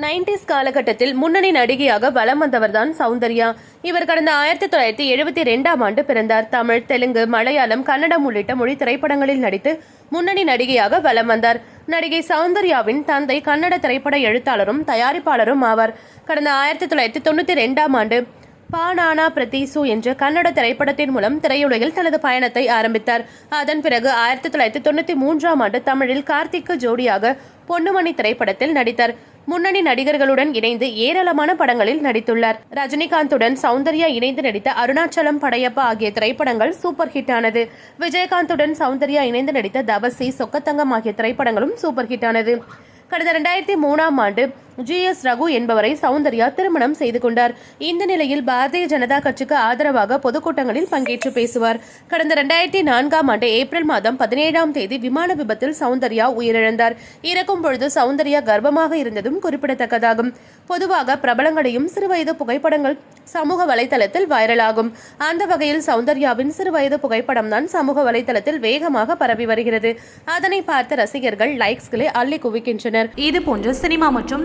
Nineties காலகட்டத்தில் முன்னணி நடிகையாக வலம் வந்தவர்தான் சௌந்தர்யா. இவர் கடந்த ஆயிரத்தி தொள்ளாயிரத்தி எழுபத்தி ரெண்டாம் ஆண்டு பிறந்தார். தமிழ் தெலுங்கு மலையாளம் கன்னடம் உள்ளிட்ட மொழி திரைப்படங்களில் நடித்து முன்னணி நடிகையாக வலம் வந்தார். நடிகை சௌந்தர்யாவின் தந்தை கன்னட திரைப்பட எழுத்தாளரும் தயாரிப்பாளரும் ஆவார். கடந்த ஆயிரத்தி தொள்ளாயிரத்தி தொண்ணூற்றி ரெண்டாம் ஆண்டு பானானா பிரதீசு என்ற கன்னட திரைப்படத்தின் மூலம் திரையுலகில் தனது பயணத்தை ஆரம்பித்தார். அதன் பிறகு ஆயிரத்தி தொள்ளாயிரத்தி தொண்ணூற்றி மூன்றாம் ஆண்டு தமிழில் கார்த்திக்கு ஜோடியாக பொன்னுமணி திரைப்படத்தில் நடித்தார். முன்னணி நடிகர்களுடன் இணைந்து ஏராளமான படங்களில் நடித்துள்ளார். ரஜினிகாந்துடன் சௌந்தர்யா இணைந்து நடித்த அருணாச்சலம் படையப்பா ஆகிய திரைப்படங்கள் சூப்பர் ஹிட் ஆனது. விஜயகாந்துடன் சௌந்தர்யா இணைந்து நடித்த தபசி சொக்கத்தங்கம் ஆகிய திரைப்படங்களும் சூப்பர் ஹிட் ஆனது. கடந்த ரெண்டாயிரத்தி மூணாம் ஆண்டு ஜி எஸ் ரகு என்பவரை சௌந்தர்யா திருமணம் செய்து கொண்டார். இந்த நிலையில் பாரதிய ஜனதா கட்சிக்கு ஆதரவாக பொதுக்கூட்டங்களில் பங்கேற்று பேசுவார். கடந்த இரண்டாயிரத்தி நான்காம் ஆண்டு ஏப்ரல் மாதம் பதினேழாம் தேதி விமான விபத்தில் சௌந்தர்யா உயிரிழந்தார். இறக்கும் பொழுது சௌந்தர்யா கர்ப்பமாக இருந்ததும் குறிப்பிடத்தக்கதாகும். பொதுவாக பிரபலங்களையும் சிறுவயது புகைப்படங்கள் சமூக வலைதளத்தில் வைரலாகும். அந்த வகையில் சௌந்தர்யாவின் சிறுவயது புகைப்படம் தான் சமூக வலைதளத்தில் வேகமாக பரவி வருகிறது. அதனை பார்த்த ரசிகர்கள் லைக்ஸ்களை அள்ளி குவிக்கின்றனர். இது போன்ற சினிமா மற்றும்